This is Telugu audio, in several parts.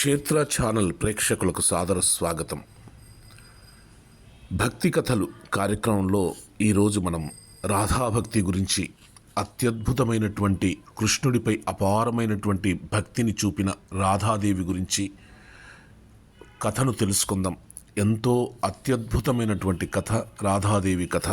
క్షేత్ర ఛానల్ ప్రేక్షకులకు సాదర స్వాగతం. భక్తి కథలు కార్యక్రమంలో ఈరోజు మనం రాధాభక్తి గురించి అత్యద్భుతమైనటువంటి కృష్ణుడిపై అపారమైనటువంటి భక్తిని చూపిన రాధాదేవి గురించి కథను తెలుసుకుందాం. ఎంతో అత్యద్భుతమైనటువంటి కథ రాధాదేవి కథ.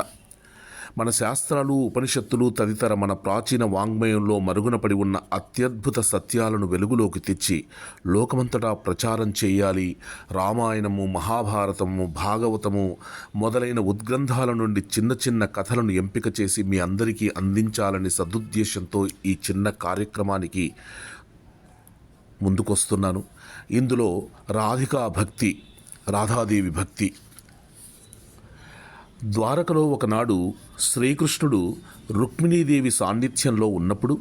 మన శాస్త్రాలు ఉపనిషత్తులు తదితర మన ప్రాచీన వాంగ్మయంలో మరుగునపడి ఉన్న అత్యద్భుత సత్యాలను వెలుగులోకి తెచ్చి లోకమంతటా ప్రచారం చేయాలి. రామాయణము మహాభారతము భాగవతము మొదలైన ఉద్గ్రంథాల నుండి చిన్న చిన్న కథలను ఎంపిక చేసి మీ అందరికీ అందించాలని సదుద్దేశంతో ఈ చిన్న కార్యక్రమానికి ముందుకొస్తున్నాను. ఇందులో రాధికా భక్తి రాధాదేవి భక్తి ద్వారకలో ఒకనాడు శ్రీకృష్ణుడు రుక్మిణీదేవి సాన్నిధ్యంలో ఉన్నప్పుడు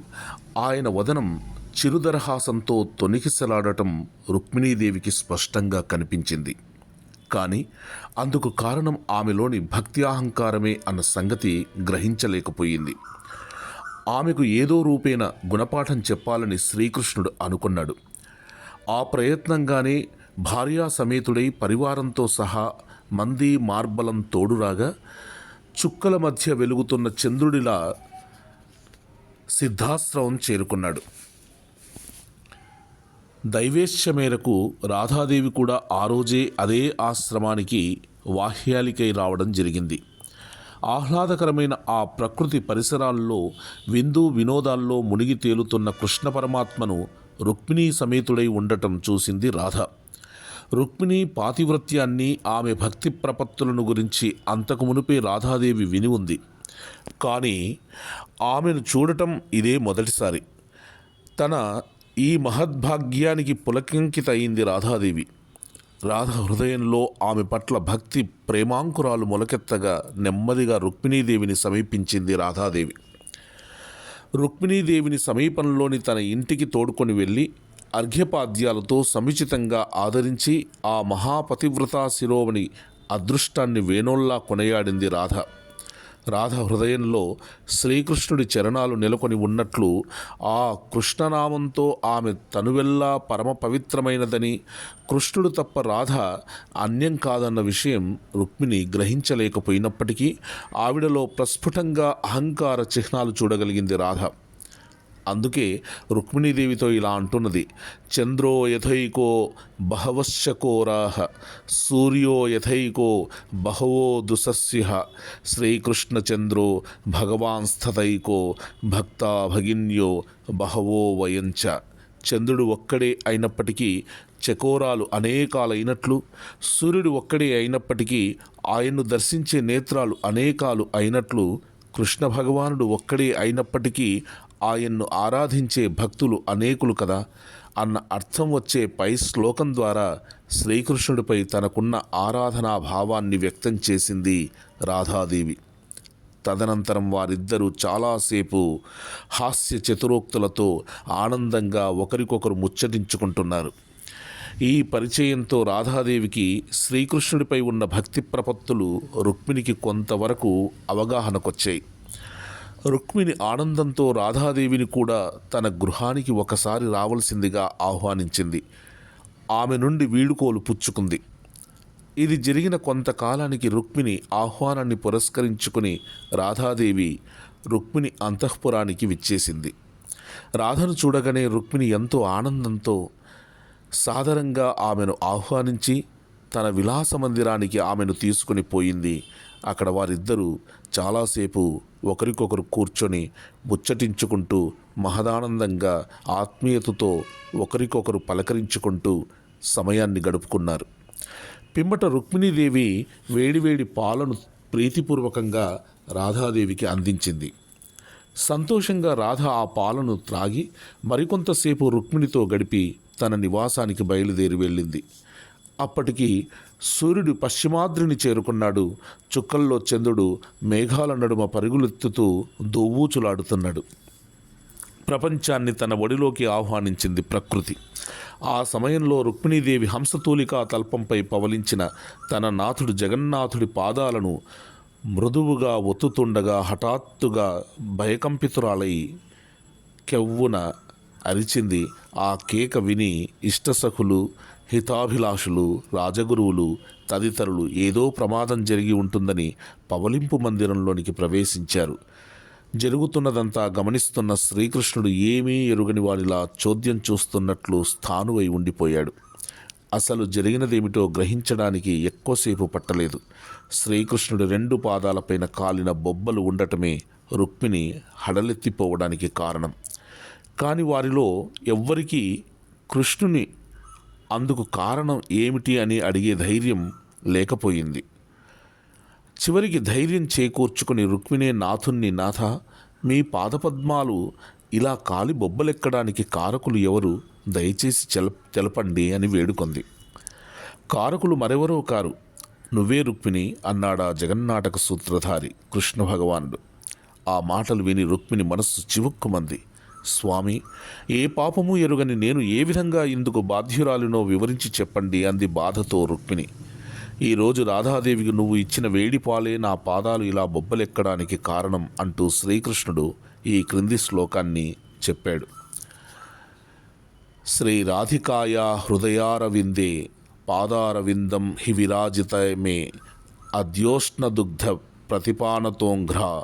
ఆయన వదనం చిరుదరహాసంతో తొనికిసలాడటం రుక్మిణీదేవికి స్పష్టంగా కనిపించింది. కానీ అందుకు కారణం ఆమెలోని భక్తి అహంకారమే అన్న సంగతి గ్రహించలేకపోయింది. ఆమెకు ఏదో రూపేణ గుణపాఠం చెప్పాలని శ్రీకృష్ణుడు అనుకున్నాడు. ఆ ప్రయత్నంగానే భార్యా సమేతుడై పరివారంతో సహా మంది మార్బలం తోడురాగా చుక్కల మధ్య వెలుగుతున్న చంద్రుడిలా సిద్ధాశ్రవం చేరుకున్నాడు. దైవేచ్ఛ మేరకు రాధాదేవి కూడా ఆ రోజే అదే ఆశ్రమానికి వాహ్యాలికై రావడం జరిగింది. ఆహ్లాదకరమైన ఆ ప్రకృతి పరిసరాల్లో విందు వినోదాల్లో మునిగి తేలుతున్న కృష్ణ పరమాత్మను రుక్మిణీ సమేతుడై ఉండటం చూసింది రాధ. రుక్మిణి పాతివ్రత్యాన్ని ఆమె భక్తి ప్రపత్తులను గురించి అంతకు మునుపే రాధాదేవి విని ఉంది. కానీ ఆమెను చూడటం ఇదే మొదటిసారి. తన ఈ మహద్భాగ్యానికి పులకింకిత అయింది రాధాదేవి. రాధ హృదయంలో ఆమె పట్ల భక్తి ప్రేమాంకురాలు మొలకెత్తగా నెమ్మదిగా రుక్మిణీదేవిని సమీపించింది రాధాదేవి. రుక్మిణీదేవిని సమీపంలోని తన ఇంటికి తోడుకొని వెళ్ళి అర్ఘ్యపాద్యాలతో సముచితంగా ఆదరించి ఆ మహాపతివ్రతా శిరోమణి అదృష్టాన్ని వేణోల్లా కొనయాడింది రాధ. రాధ హృదయంలో శ్రీకృష్ణుడి చరణాలు నెలకొని ఉన్నట్లు ఆ కృష్ణనామంతో ఆమె తనువెల్లా పరమ పవిత్రమైనదని కృష్ణుడు తప్ప రాధ అన్యం కాదన్న విషయం రుక్మిణి గ్రహించలేకపోయినప్పటికీ ఆవిడలో ప్రస్ఫుటంగా అహంకార చిహ్నాలు చూడగలిగింది రాధ. అందుకే రుక్మిణీదేవితో ఇలా అంటున్నది. చంద్రో యథైకో బహవశ్చకోరాహ సూర్యో యథైకో బహవో దుసస్య శ్రీకృష్ణచంద్రో భగవాన్ స్థతైకో భక్తా భగిన్యో బహవో వయంచ. చంద్రుడు ఒక్కడే అయినప్పటికీ చకోరాలు అనేకాలైనట్లు సూర్యుడు ఒక్కడే అయినప్పటికీ ఆయన్ను దర్శించే నేత్రాలు అనేకాలు అయినట్లు కృష్ణ భగవానుడు ఒక్కడే అయినప్పటికీ ఆయన్ను ఆరాధించే భక్తులు అనేకులు కదా అన్న అర్థం వచ్చే పై శ్లోకం ద్వారా శ్రీకృష్ణుడిపై తనకున్న ఆరాధనా భావాన్ని వ్యక్తం చేసింది రాధాదేవి. తదనంతరం వారిద్దరూ చాలాసేపు హాస్య చతురోక్తులతో ఆనందంగా ఒకరికొకరు ముచ్చటించుకుంటున్నారు. ఈ పరిచయంతో రాధాదేవికి శ్రీకృష్ణుడిపై ఉన్న భక్తి ప్రపత్తులు రుక్మిణికి కొంతవరకు అవగాహనకొచ్చాయి. రుక్మిణి ఆనందంతో రాధాదేవిని కూడా తన గృహానికి ఒకసారి రావలసిందిగా ఆహ్వానించింది. ఆమె నుండి వీడుకోలు పుచ్చుకుంది. ఇది జరిగిన కొంతకాలానికి రుక్మిణి ఆహ్వానాన్ని పురస్కరించుకుని రాధాదేవి రుక్మిణి అంతఃపురానికి విచ్చేసింది. రాధను చూడగానే రుక్మిణి ఎంతో ఆనందంతో సాదరంగా ఆమెను ఆహ్వానించి తన విలాస మందిరానికి ఆమెను తీసుకుని పోయింది. అక్కడ వారిద్దరూ చాలాసేపు ఒకరికొకరు కూర్చొని ముచ్చటించుకుంటూ మహదానందంగా ఆత్మీయతతో ఒకరికొకరు పలకరించుకుంటూ సమయాన్ని గడుపుకున్నారు. పిమ్మట రుక్మిణీదేవి వేడివేడి పాలను ప్రీతిపూర్వకంగా రాధాదేవికి అందించింది. సంతోషంగా రాధ ఆ పాలను త్రాగి మరికొంతసేపు రుక్మిణితో గడిపి తన నివాసానికి బయలుదేరి వెళ్ళింది. అప్పటికి సూర్యుడు పశ్చిమాద్రిని చేరుకున్నాడు. చుక్కల్లో చంద్రుడు మేఘాల నడుమ పరుగులెత్తుతూ దోవూచులాడుతున్నాడు. ప్రపంచాన్ని తన ఒడిలోకి ఆహ్వానించింది ప్రకృతి. ఆ సమయంలో రుక్మిణీదేవి హంసతూలికా తల్పంపై పవలించిన తన నాథుడు జగన్నాథుడి పాదాలను మృదువుగా ఒత్తుతుండగా హఠాత్తుగా భయకంపితురాలై కెవ్వున అరిచింది. ఆ కేక విని ఇష్టసఖులు హితాభిలాషులు రాజగురువులు తదితరులు ఏదో ప్రమాదం జరిగి ఉంటుందని పవలింపు మందిరంలోనికి ప్రవేశించారు. జరుగుతున్నదంతా గమనిస్తున్న శ్రీకృష్ణుడు ఏమీ ఎరుగని వారిలా చోద్యం చూస్తున్నట్లు స్థానువై ఉండిపోయాడు. అసలు జరిగినదేమిటో గ్రహించడానికి ఎక్కువసేపు పట్టలేదు. శ్రీకృష్ణుడి రెండు పాదాలపైన కాలిన బొబ్బలు ఉండటమే రుక్మిణి హడలెత్తిపోవడానికి కారణం. కాని వారిలో ఎవ్వరికీ కృష్ణుని అందుకు కారణం ఏమిటి అని అడిగే ధైర్యం లేకపోయింది. చివరికి ధైర్యం చేకూర్చుకుని రుక్మిణే నాథుణ్ణి నాథ మీ పాదపద్మాలు ఇలా కాలి బొబ్బలెక్కడానికి కారకులు ఎవరు? దయచేసి చెల తెలపండి అని వేడుకొంది. కారకులు మరెవరో కారు? నువ్వే రుక్మిణి అన్నాడా జగన్నాటక సూత్రధారి కృష్ణ భగవానుడు ఆ మాటలు విని రుక్మిణి మనస్సు చివుక్కుమంది. స్వామి ఏ పాపము ఎరుగని నేను ఏ విధంగా ఇందుకు బాధ్యురాలినో వివరించి చెప్పండి అంది బాధతో రుక్మిణి. ఈరోజు రాధాదేవికి నువ్వు ఇచ్చిన వేడి పాలే నా పాదాలు ఇలా బొబ్బలెక్కడానికి కారణం అంటూ శ్రీకృష్ణుడు ఈ క్రింది శ్లోకాన్ని చెప్పాడు. శ్రీ రాధికాయ హృదయారవిందే పాదారవిందం హి విరాజితమే అద్యోష్ణదుగ్ధ ప్రతిపానతోంఘ్ర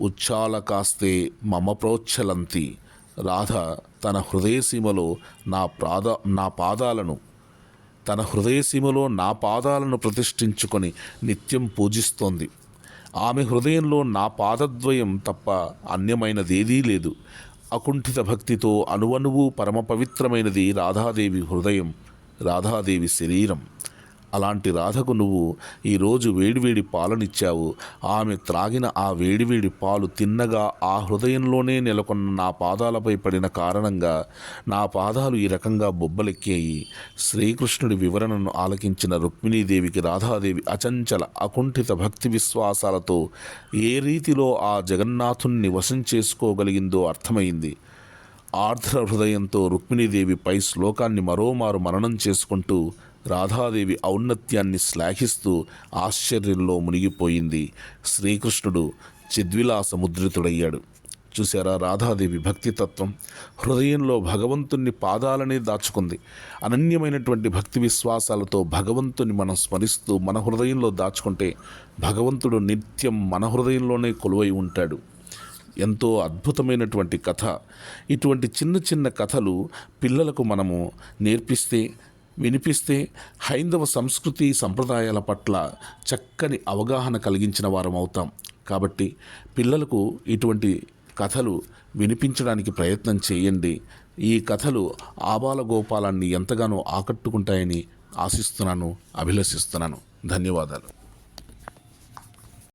ఉచ్చాలకాస్తే మమ ప్రోచ్చలంతి రాధ తన హృదయసీమలో నా ప్రాద నా పాదాలను తన హృదయసీమలో నా పాదాలను ప్రతిష్ఠించుకొని నిత్యం పూజిస్తోంది. ఆమె హృదయంలో నా పాదద్వయం తప్ప అన్యమైనదేదీ లేదు. అకుంఠిత భక్తితో అనువనువు పరమ పవిత్రమైనది రాధాదేవి హృదయం రాధాదేవి శరీరం. అలాంటి రాధకు నువ్వు ఈరోజు వేడివేడి పాలనిచ్చావు. ఆమె త్రాగిన ఆ వేడివేడి పాలు తిన్నగా ఆ హృదయంలోనే నెలకొన్న నా పాదాలపై పడిన కారణంగా నా పాదాలు ఈ రకంగా బొబ్బలెక్కాయి. శ్రీకృష్ణుడి వివరణను ఆలకించిన రుక్మిణీదేవికి రాధాదేవి అచంచల అకుంఠిత భక్తి విశ్వాసాలతో ఏ రీతిలో ఆ జగన్నాథుణ్ణి వశం చేసుకోగలిగిందో అర్థమైంది. ఆర్ద్ర హృదయంతో రుక్మిణీదేవి పై శ్లోకాన్ని మరోమారు మననం చేసుకుంటూ రాధాదేవి ఔన్నత్యాన్ని శ్లాఘిస్తూ ఆశ్చర్యంలో మునిగిపోయింది. శ్రీకృష్ణుడు చిద్విలాసముద్రితుడయ్యాడు చూసారా చూశారా రాధాదేవి భక్తితత్వం? హృదయంలో భగవంతుని పాదాలనే దాచుకుంది. అనన్యమైనటువంటి భక్తి విశ్వాసాలతో భగవంతుని మనం స్మరిస్తూ మన హృదయంలో దాచుకుంటే భగవంతుడు నిత్యం మన హృదయంలోనే కొలువై ఉంటాడు. ఎంతో అద్భుతమైనటువంటి కథ. ఇటువంటి చిన్న చిన్న కథలు పిల్లలకు మనము నేర్పిస్తే వినిపిస్తే హైందవ సంస్కృతి సంప్రదాయాల పట్ల చక్కని అవగాహన కలిగించిన వారం అవుతాం. కాబట్టి పిల్లలకు ఇటువంటి కథలు వినిపించడానికి ప్రయత్నం చేయండి. ఈ కథలు ఆబాల గోపాలాన్ని ఎంతగానో ఆకట్టుకుంటాయని ఆశిస్తున్నాను అభిలషిస్తున్నాను. ధన్యవాదాలు.